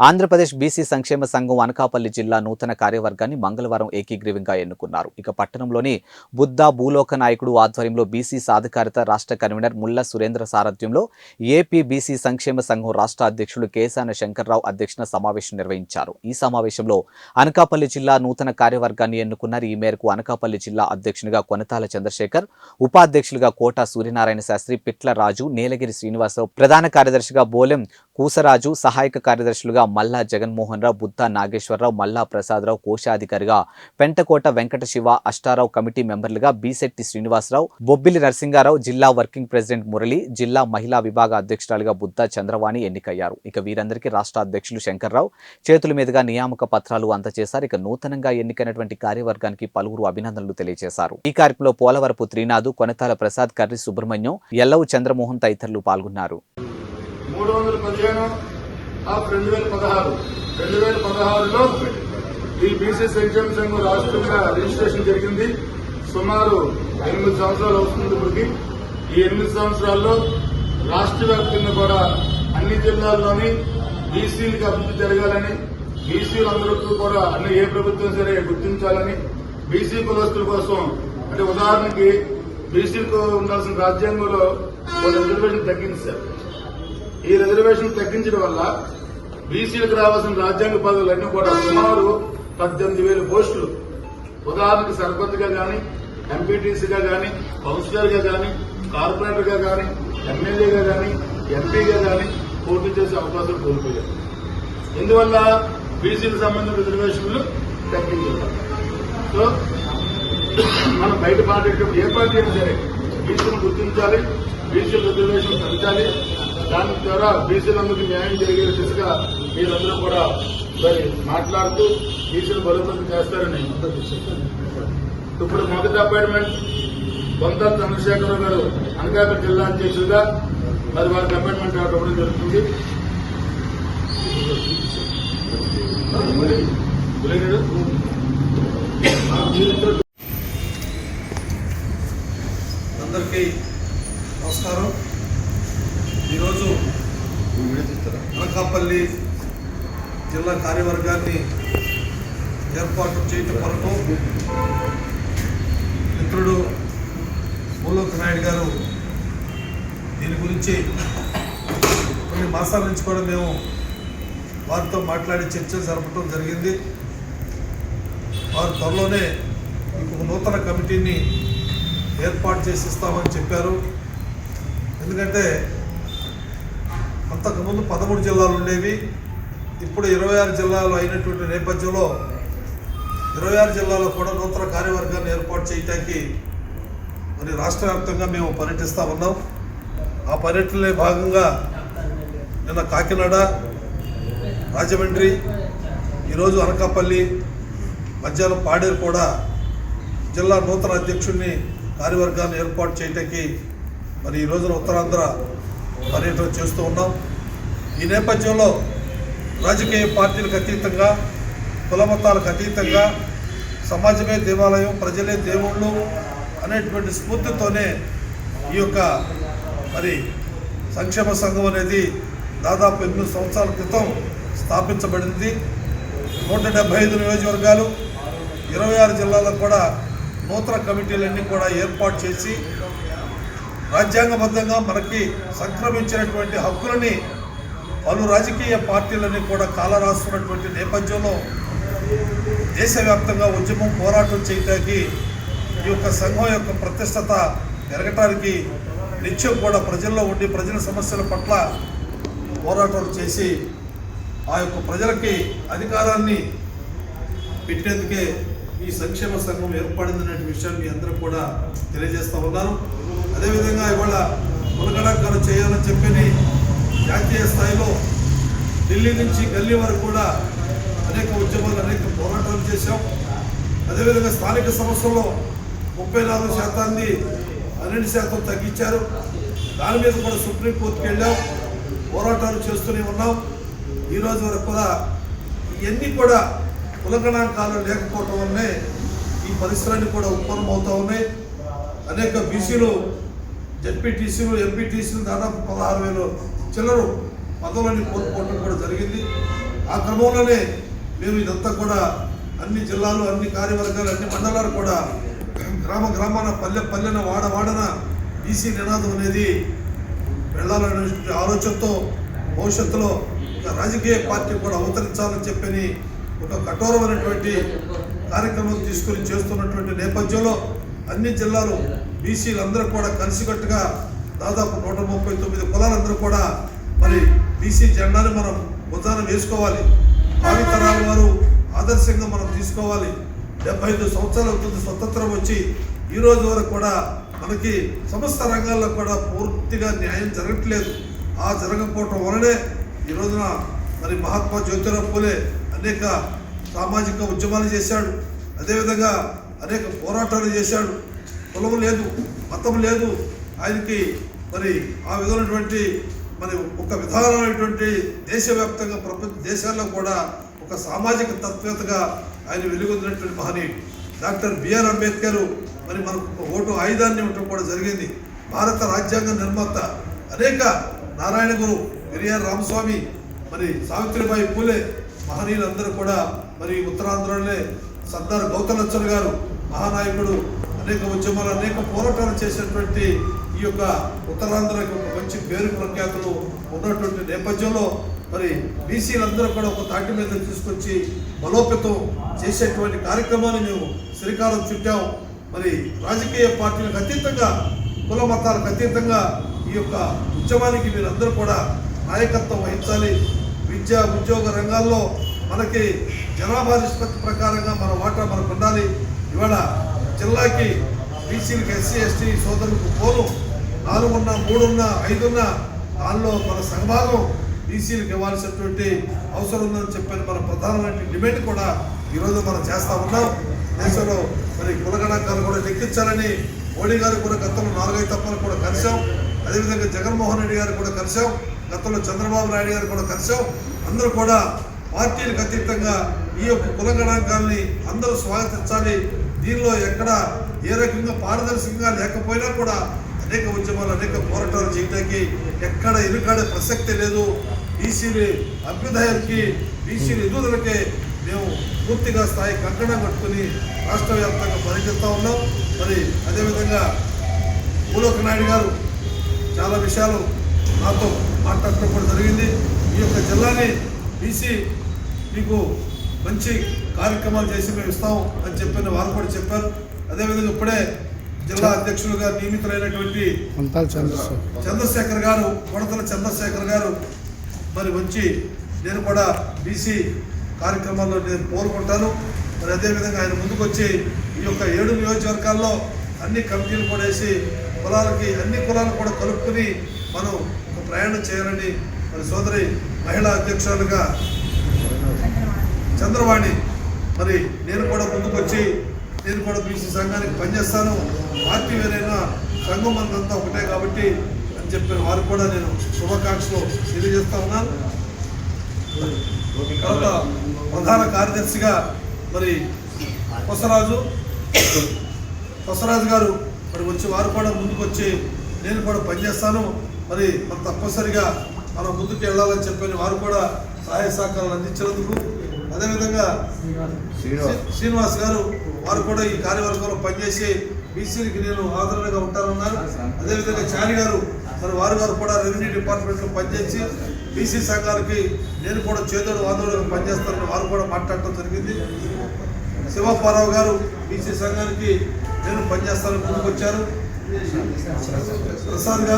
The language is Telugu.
ఆంధ్రప్రదేశ్ బీసీ సంక్షేమ సంఘం అనకాపల్లి జిల్లా నూతన కార్యవర్గాన్ని మంగళవారం ఏకీగ్రీవంగా ఎన్నుకున్నారు. ఇక పట్టణంలోని బుద్ధ భూలోక నాయకుడు ఆధ్వర్యంలో బీసీ సాధికారిత రాష్ట్ర కన్వీనర్ ముల్ల సురేంద్ర సారథ్యంలో ఏపీ బీసీ సంక్షేమ సంఘం రాష్ట్ర అధ్యక్షులు కేశాన శంకర్రావు అధ్యక్షన సమావేశం నిర్వహించారు. ఈ సమావేశంలో అనకాపల్లి జిల్లా నూతన కార్యవర్గాన్ని ఎన్నుకున్నారు. ఈ మేరకు అనకాపల్లి జిల్లా అధ్యక్షునిగా కొనతాల చంద్రశేఖర్ ఉపాధ్యక్షులుగా కోట సూర్యనారాయణ శాస్త్రి పిట్ల రాజు నీలగిరి శ్రీనివాసరావు ప్రధాన కార్యదర్శిగా బోలెం కూసరాజు సహాయక కార్యదర్శులుగా మల్లా జగన్మోహన్ రావు బుద్ధ నాగేశ్వరరావు మల్లా ప్రసాదరావు కోశాధికారిగా పెంటకోట వెంకట శివ అష్టారావు కమిటీ మెంబర్లుగా బీశెట్టి శ్రీనివాసరావు బొబ్బిలి నరసింగారావు జిల్లా వర్కింగ్ ప్రెసిడెంట్ మురళి జిల్లా మహిళా విభాగ అధ్యక్షురాలుగా బుద్ధ చంద్రవాణి ఎన్నికయ్యారు. ఇక వీరందరికీ రాష్ట్ర అధ్యక్షులు శంకర్రావు చేతుల మీదుగా నియామక పత్రాలు అందజేశారు ఇక నూతనంగా ఎన్నికైనటువంటి కార్యవర్గానికి పలువురు అభినందనలు తెలియజేశారు. ఈ కార్యక్రమంలో పోలవరపు త్రీనాథు కొనతాల ప్రసాద్ కర్రి సుబ్రహ్మణ్యం ఎల్లవు చంద్రమోహన్ తదితరులు పాల్గొన్నారు. మూడు వందల పదిహేను ఆఫ్ రెండు వేల పదహారు. రెండు వేల పదహారులో ఈ బీసీ సంక్షేమ సంఘం రాష్ట్రంగా రిజిస్ట్రేషన్ జరిగింది. సుమారు ఎనిమిది సంవత్సరాలు అవుతుంది ఇప్పటికి. ఈ ఎనిమిది సంవత్సరాల్లో రాష్ట్ర వ్యాప్తంగా కూడా అన్ని జిల్లాల్లోని బీసీలకు అభివృద్ధి జరగాలని బీసీలందరికీ కూడా అన్ని ఏ ప్రభుత్వం సరే గుర్తించాలని బీసీ కులస్తుల కోసం అంటే ఉదాహరణకి బీసీలకు ఉండాల్సిన రాజ్యాంగంలో కొన్ని రిజర్వేషన్ తగ్గింది సార్. ఈ రిజర్వేషన్ తగ్గించడం వల్ల బీసీలకు రావాల్సిన రాజ్యాంగ పదవులన్నీ కూడా సుమారు పద్దెనిమిది వేల పోస్టులు. ఉదాహరణకు సర్పంచ్గా కానీ ఎంపీటీసీగా కానీ కౌన్సిలర్గా కానీ కార్పొరేటర్గా కానీ ఎమ్మెల్యేగా కానీ ఎంపీగా కానీ పోటీ చేసే అవకాశం కోల్పోయారు ఇందువల్ల బీసీలకు సంబంధించిన రిజర్వేషన్లు తగ్గించారు సో మనం బయట మాట్లాడేటప్పుడు ఏ పార్టీ అయినా సరే బీసీలు గుర్తించాలి బీసీల రిజర్వేషన్ పెంచాలి దాని ద్వారా బీసీలందరికీ న్యాయం జరిగే దిశగా మీరందరూ కూడా మరి మాట్లాడుతూ బీసీలు బలోపేతం చేస్తారని ఇప్పుడు మొదటి అపాయింట్మెంట్ బొంత చంద్రశేఖరరావు గారు అనకాపల్లి జిల్లా అధ్యక్షులుగా మరి వారికి అపాయింట్మెంట్ ఇవ్వడం జరుగుతుంది గులేగాడు? అందరికీ నమస్కారం ఈరోజు అనకాపల్లి జిల్లా కార్యవర్గాన్ని ఏర్పాటు చేయటం కొరకు మిత్రుడు మూలోక్ నాయుడు గారు దీని గురించి కొన్ని మాసాల నుంచి కూడా మేము వారితో మాట్లాడి చర్చలు జరపడం జరిగింది. వారు త్వరలోనే ఒక నూతన కమిటీని ఏర్పాటు చేసి ఇస్తామని చెప్పారు. ఎందుకంటే అంతకుముందు పదమూడు జిల్లాలు ఉండేవి. ఇప్పుడు ఇరవై ఆరు జిల్లాలు అయినటువంటి నేపథ్యంలో ఇరవై ఆరు జిల్లాలో కూడా నూతన కార్యవర్గాన్ని ఏర్పాటు చేయటానికి మరి రాష్ట్ర వ్యాప్తంగా మేము పర్యటిస్తూ ఉన్నాం. ఆ పర్యటనలో భాగంగా నిన్న కాకినాడ రాజమండ్రి ఈరోజు అనకాపల్లి మధ్యాహ్నం పాడేరు కూడా జిల్లా నూతన అధ్యక్షుడిని కార్యవర్గాన్ని ఏర్పాటు చేయటానికి మరి ఈ రోజున ఉత్తరాంధ్ర పర్యటన చేస్తూ ఉన్నాం. ఈ నేపథ్యంలో రాజకీయ పార్టీలకు అతీతంగా కులమతాలకు అతీతంగా సమాజమే దేవాలయం ప్రజలే దేవుళ్ళు అనేటువంటి స్ఫూర్తితోనే ఈ యొక్క మరి సంక్షేమ సంఘం అనేది దాదాపు ఎనిమిది సంవత్సరాల క్రితం స్థాపించబడింది. నూట డెబ్బై ఐదు నియోజకవర్గాలు ఇరవై ఆరు జిల్లాలకు కూడా నూతన కమిటీలన్నీ కూడా ఏర్పాటు చేసి రాజ్యాంగబద్ధంగా మనకి సంక్రమించినటువంటి హక్కులని పలు రాజకీయ పార్టీలన్నీ కూడా కాలరాస్తున్నటువంటి నేపథ్యంలో దేశవ్యాప్తంగా ఉద్యమం పోరాటం చేయటానికి ఈ యొక్క సంఘం యొక్క ప్రతిష్టత పెరగటానికి నిత్యం కూడా ప్రజల్లో ఉండి ప్రజల సమస్యల పట్ల పోరాటాలు చేసి ఆ యొక్క ప్రజలకి అధికారాన్ని పెట్టేందుకే ఈ సంక్షేమ సంఘం ఏర్పడిందనే విషయాన్ని మీ అందరూ కూడా తెలియజేస్తూ ఉన్నారు. అదేవిధంగా ఇవాళ మునగడాకారం చేయాలని చెప్పి జాతీయ స్థాయిలో ఢిల్లీ నుంచి గల్లీ వరకు కూడా అనేక ఉద్యమాలు అనేక పోరాటాలు చేశాం. అదేవిధంగా స్థానిక సంస్థల్లో ముప్పై నాలుగు శాతాన్ని పన్నెండు శాతం తగ్గించారు. దాని మీద కూడా సుప్రీంకోర్టుకి వెళ్ళాం. పోరాటాలు చేస్తూనే ఉన్నాం. ఈరోజు వరకు కూడా ఇవన్నీ కూడా కులగణాంకాలు లేకపోవటం వల్లనే ఈ పరిసరాన్ని కూడా ఉత్పన్నమవుతూ ఉన్నాయి. అనేక బీసీలు జడ్పీటీసీలు ఎంపీటీసీలు దాదాపు పదహారు వేలు చిల్లరు పదవులని కోల్పోవడం కూడా జరిగింది. ఆ క్రమంలోనే మేము ఇదంతా కూడా అన్ని జిల్లాలు అన్ని కార్యవర్గాలు అన్ని మండలాలు కూడా గ్రామ గ్రామాన పల్లె పల్లెన వాడ వాడన బీసీ నినాదం అనేది వెళ్ళాలనే ఆలోచనతో భవిష్యత్తులో ఒక రాజకీయ పార్టీ కూడా అవతరించాలని చెప్పని ఒక కఠోరమైనటువంటి కార్యక్రమం తీసుకుని చేస్తున్నటువంటి నేపథ్యంలో అన్ని జిల్లాలు బీసీలందరూ కూడా కలిసికట్టుగా దాదాపు నూట ముప్పై తొమ్మిది కులాలందరూ కూడా మరి బీసీ జెండాని మనం ఉదాహరణ వేసుకోవాలి. భావితరాల వారు ఆదర్శంగా మనం తీసుకోవాలి. డెబ్బై ఐదు సంవత్సరాల అవుతుంది స్వతంత్రం వచ్చి ఈ రోజు వరకు కూడా మనకి సమస్త రంగాల్లో కూడా పూర్తిగా న్యాయం జరగట్లేదు. ఆ జరగకపోవటం వలనే ఈ రోజున మరి మహాత్మా జ్యోతిరావు పూలే అనేక సామాజిక ఉద్యమాలు చేశాడు. అదేవిధంగా అనేక పోరాటాలు చేశాడు. కులం లేదు మతం లేదు. ఆయనకి మరి ఆ విధమైనటువంటి మరి ఒక విధానమైనటువంటి దేశవ్యాప్తంగా ప్రపంచ దేశాల్లో కూడా ఒక సామాజిక తత్వేతగా ఆయన వెలుగొందినటువంటి మహనీయుడు. డాక్టర్ బిఆర్ అంబేద్కర్ మరి మనకు ఒక ఓటు ఆయుధాన్ని ఇవ్వటం కూడా జరిగింది. భారత రాజ్యాంగ నిర్మాత అనేక నారాయణ గురు పెరియార్ రామస్వామి మరి సావిత్రిబాయి పూలే మహనీయులందరూ కూడా మరి ఉత్తరాంధ్రలోనే సర్దార్ గౌతలచ్చన్ గారు మహానాయకుడు అనేక ఉద్యమాలు అనేక పోరాటాలు చేసినటువంటి ఈ యొక్క ఉత్తరాంధ్రకి ఒక మంచి పేరు ప్రఖ్యాతులు ఉన్నటువంటి నేపథ్యంలో మరి బీసీలందరూ కూడా ఒక తాటి మీద తీసుకొచ్చి బలోపేతం చేసేటువంటి కార్యక్రమాన్ని మేము శ్రీకారం చుట్టాం. మరి రాజకీయ పార్టీలకు అతీతంగా కుల మతాలకు అతీతంగా ఈ యొక్క ఉద్యమానికి మీరందరూ కూడా నాయకత్వం వహించాలి. విద్య ఉద్యోగ రంగాల్లో మనకి జనాభా నిష్పత్తి ప్రకారంగా మన వాటా మనకు ఉండాలి ఇవాళ జిల్లాకి బీసీలకు ఎస్సీ ఎస్టీ సోదరులకు పోను. నాలుగున్న మూడున్న ఐదున్న దానిలో మన సహభాగం బీసీలకు ఇవ్వాల్సినటువంటి అవసరం ఉందని చెప్పిన మన ప్రధానమైన డిమాండ్ కూడా ఈరోజు మనం చేస్తా ఉన్నాం. దేశంలో మరి కులగణాంకాలు కూడా లెక్కించాలని మోడీ గారు కూడా గతంలో నాలుగైదు తప్పలు కూడా కలిసాం అదేవిధంగా జగన్మోహన్ రెడ్డి గారు కూడా కలిసాం గతంలో చంద్రబాబు నాయుడు గారు కూడా కలిసాం అందరూ కూడా పార్టీలకు అతీతంగా ఈ యొక్క కులగణాంకాలని అందరూ స్వాగతించాలి. దీనిలో ఎక్కడ ఏ రకంగా పారదర్శకంగా లేకపోయినా కూడా అనేక ఉద్యమాలు అనేక పోరాటాలు చేయడానికి ఎక్కడ ఎన్నికాడే ప్రసక్తి లేదు. బీసీలు అభ్యుదయానికి బీసీలు ఎదుగుదలకే మేము పూర్తిగా స్థాయి కంకణం కట్టుకుని రాష్ట్ర వ్యాప్తంగా పనిచేస్తూ ఉన్నాం. మరి అదేవిధంగా పూలోక నాయుడు గారు చాలా విషయాలు నాతో మాట్లాడటం కూడా జరిగింది. ఈ యొక్క జిల్లాని బీసీ మీకు మంచి కార్యక్రమాలు చేసి మేము ఇస్తాం అని చెప్పిన వారు కూడా చెప్పారు. అదేవిధంగా ఇప్పుడే జిల్లా అధ్యక్షులుగా నియమితులైనటువంటి మంతాల్ చంద్రశేఖర్ చంద్రశేఖర్ గారు కొడతల చంద్రశేఖర్ గారు మరి వచ్చి నేను కూడా బీసీ కార్యక్రమాల్లో నేను కోరుకుంటాను మరి అదేవిధంగా ఆయన ముందుకు వచ్చి ఈ యొక్క ఏడు నియోజకవర్గాల్లో అన్ని కమిటీలు కూడా వేసి కులాలకి అన్ని కులాలు కూడా కలుపుకుని మనం ఒక ప్రయాణం చేయాలని మరి సోదరి మహిళా అధ్యక్షురాలుగా చంద్రవాణి మరి నేను కూడా ముందుకు కూడా బీసీ సంఘానికి పనిచేస్తాను. పార్టీ వేరైనా సంఘం అంతా ఒకటే కాబట్టి అని చెప్పిన వారు కూడా నేను శుభాకాంక్షలు తెలియజేస్తా ఉన్నాను. తర్వాత ప్రధాన కార్యదర్శిగా మరి కొసరాజు కొసరాజు గారు మరి వచ్చి వారు కూడా ముందుకు వచ్చి నేను కూడా పనిచేస్తాను. మరి మనం తప్పనిసరిగా మనం ముందుకు వెళ్ళాలని చెప్పని వారు కూడా సహాయ సహకారాలు అందించినందుకు అదేవిధంగా శ్రీ- శ్రీనివాస్ గారు వారు కూడా ఈ కార్యవర్గంలో పనిచేసి బీసీలకి నేను ఆదరణగా ఉంటానన్నారు. అదేవిధంగా చారి గారు మరి వారు గారు కూడా రెవెన్యూ డిపార్ట్మెంట్లో పనిచేసి బీసీ సంఘాలకి నేను కూడా చేదోడు వాదోడుగా పనిచేస్తానని వారు కూడా మాట్లాడటం జరిగింది. శివప్పారావు గారు బీసీ సంఘానికి నేను పనిచేస్తానని ముందుకు వచ్చారు ప్రసాద్ గారు